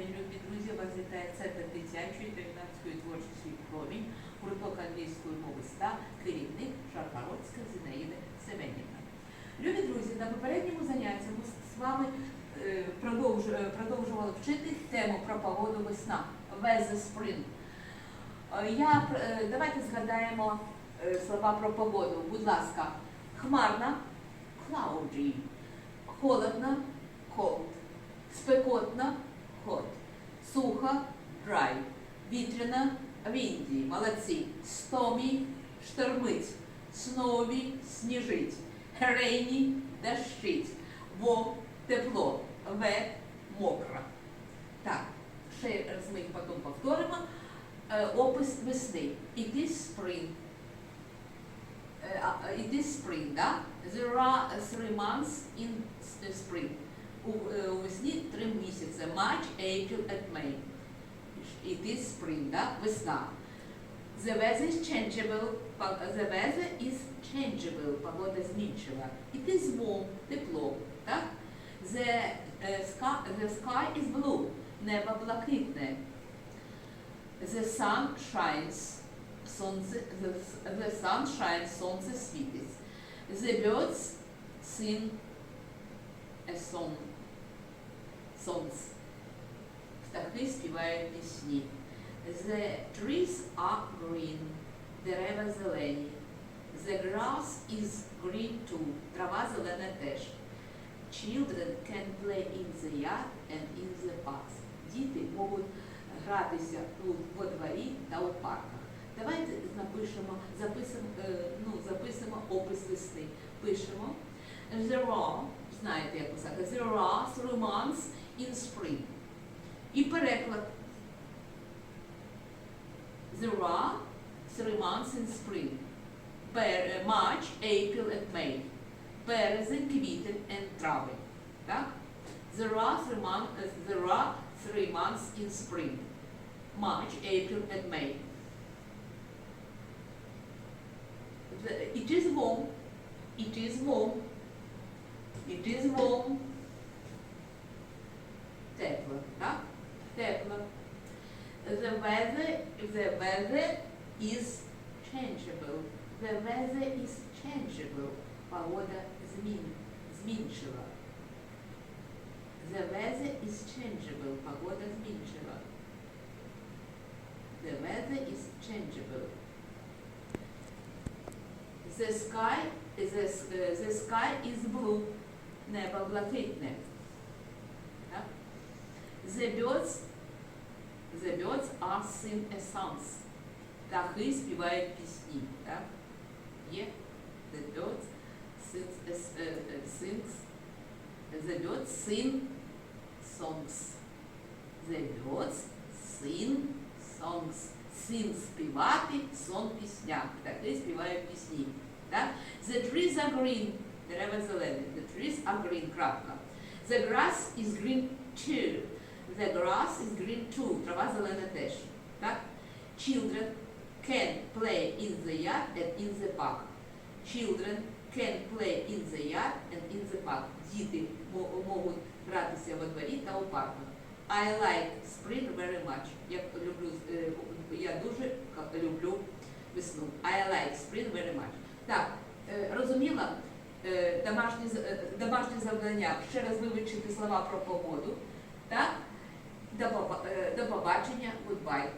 день, любі друзі, вас вітає Центр дитячої та юнацької творчості промінь, гурток англійської мови ста, керівник Шаргородська Зінаїда Семенівна. Любі друзі, на попередньому занятті ми з вами е, е, продовжували вчити тему про погоду весна Weather Spring. Е, давайте згадаємо слова про погоду. Будь ласка, хмарна, cloudy, холодна, cold, спекотна, суха, dry, вітряна, windy, молодці, stormy, штормить, snowy, сніжить, rainy, дощить, warm, тепло, wet, мокро. Так, ще раз ми їх потім повторимо. Е, Опис весни. It is spring. It is spring, да? There are three months in spring. У, е, у весні три місяці. March, April and May. It is spring, да? Весна. The weather is changeable. Па- The weather is changeable. Погода змінчива. It is warm. Тепло. Так? The, е, sky, the sky is blue. Небо блакитне. The sun shines. Сонце, the, the sun shines, сонце світить. The birds sing a song. Птахи співають пісні. The trees are green. Дерева зелені. The grass is green too. Трава зелена теж. Children can play in the yard and in the parks. Діти можуть гратися у во дворі та у парках. Давайте напишемо, записимо, е, ну, записимо опис весни. Пишемо. There are, знаєте, як писати, there are three months in spring. І переклад. There are three months in spring. Пер- March, April and May. Березень, квітень and травень. Так? There are three months, there are three months in spring. March, April and May. The- It is warm. It is warm. It is warm. Тепло, так? Тепло. The weather, the weather is changeable. The weather is changeable. Погода змін, змінчива. The weather is changeable. Погода змінчива. The weather is changeable. The sky, the, s- uh, the sky is blue. Небо блакитне. Так? The birds, the birds are sing a songs. Птахи співають пісні. Так? Є? The birds sings, a s- uh, uh, sings, the birds sing songs. The birds sing songs. Sing співати, сон пісня. Птахи співають пісні. Так? The trees are green. Дерева зелені. The trees are green. Крапка. The grass is green too. The grass is green too. Трава зелена теж. Так? Children can play in the yard and in the park. Children can play in the yard and in the park. Діти можуть гратися во дворі та у парку. I like spring very much. Я люблю, е, я дуже люблю весну. I like spring very much. Так, е, розуміла? Е, домашні е, завдання ще раз вивчити слова про погоду. Так? До, е, побачення. Goodbye.